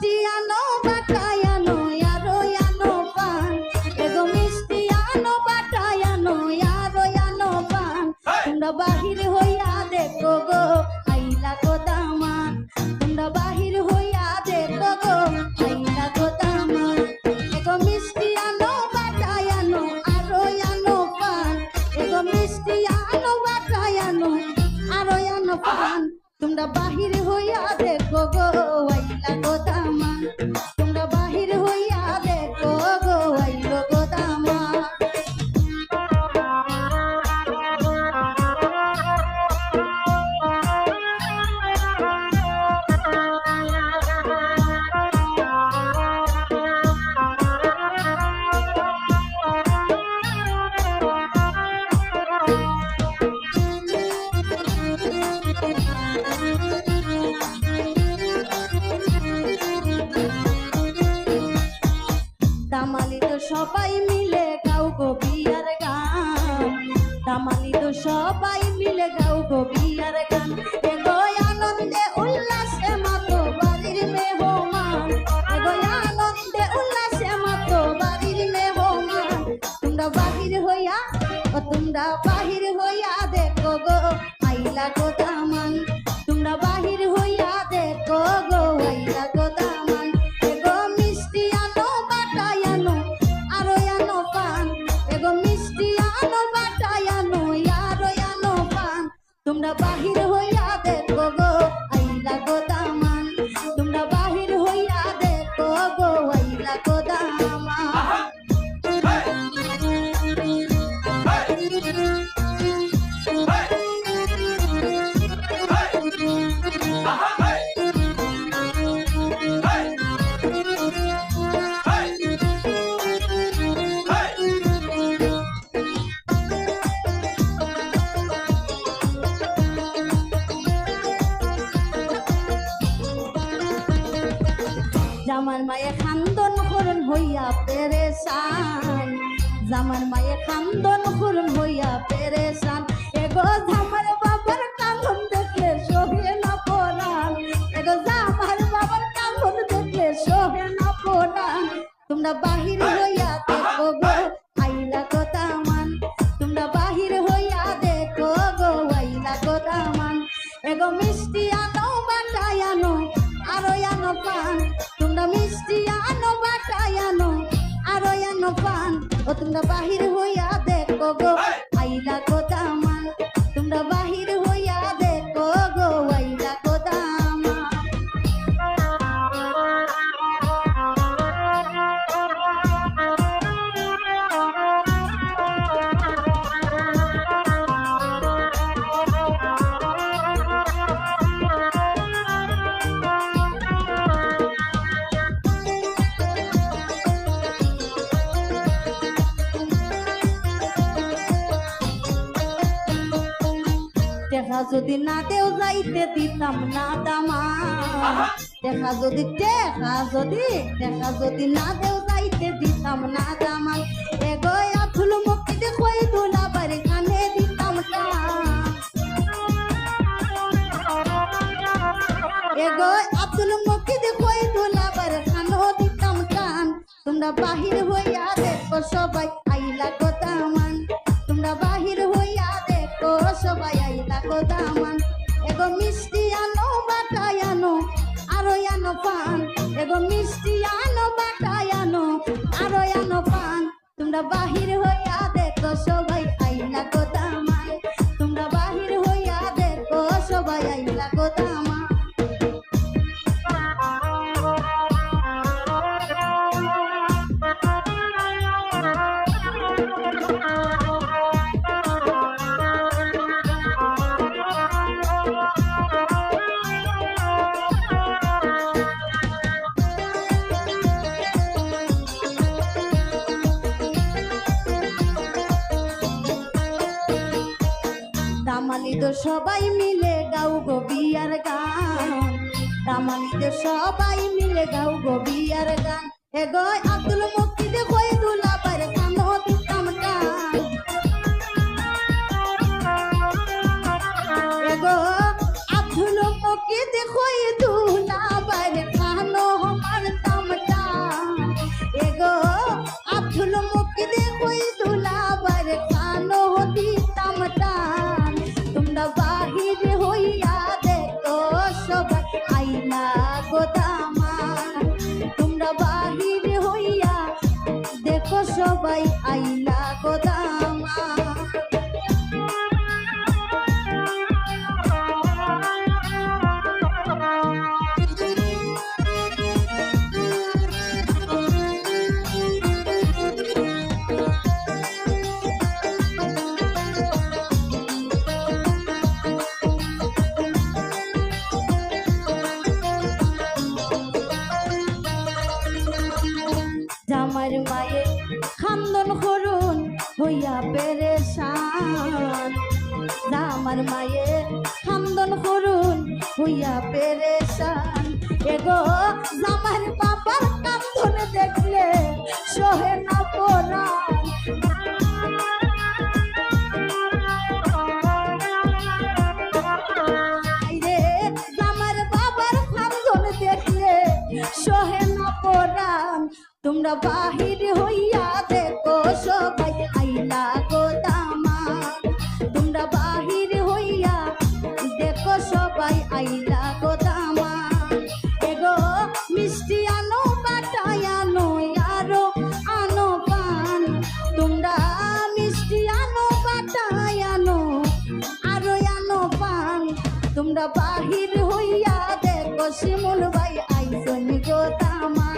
মিষ্টি আনো বাটায় আনো আরও আনো পান। এগো মিষ্টি আনো বাটায় আনো আরও আনো পান। তোমরা বাহির হইয়া দেখো গো আইলা গো দামান। তোমরা বাহির হইয়া দেখো গো আইলা গো দামান। এগো মিষ্টি আনো বাটায় আনো আরও আনো পান। এগো মিষ্টি আনো বাটায় আনো আরও আনো পান। তোমরা বাহির হইয়া দামালি তো সবাই মিলে গাও গো বিয়ার গান। এগো আনন্দে উল্লাসে মাতো বাড়ির মেহমান। এগো আনন্দে উল্লাসে মাতো বাড়ির মেহমান। তোমরা বাহির হইয়া, ও তোমরা বাহির হইয়া দেখো গো, আইলা গো দামান তোমরা বাহির হইয়া দেখো গো, আইলা গো তোমরা বাহির জামার মায়ে খান্দন করুন হইয়া পেরেশান। জামার মায়ে খান্দন করুন হইয়া পেরেশান। এগো জামার বাবার কান্দন দেখলে সহে না পড়ান এগো জামার বাবার কান্দন দেখলে সহে না পড়ান তোমরা বাহির ও তোমরা বাহির হইয়া দেখা যদি না দেও যাইতে দিতাম না দামা। দেখা যদি দেখা যদি দেখা যদি না দেও যাইতে দিতাম না দামা। এগো আথুল আব্দুল মুক্তি দেখই দুলাবার কানো দিতাম তোমরা বাহির হইয়া দেখো সবাই আইলা বাহির সবাই মিলে গাও গো বিয়ার গান। দামালিদের সবাই মিলে গাও গো বিয়ার গান। হে গো আব্দুল মুকিদ কই দুলাবার কানো দিতাম গান হে গো আব্দুল মুকিদ কই দুলাবার পেরেশান আমার মায়ে খান্দন করুন, হইয়া পেরেশান। এগো জামার বাবার কান্দন দেখলে সহে না ফান্দন দেখলে সহে না পরাণ তোমরা বাহির হইয়া বাহির হইয়া দেখো শিমুল ভাই আইসনি গো তামা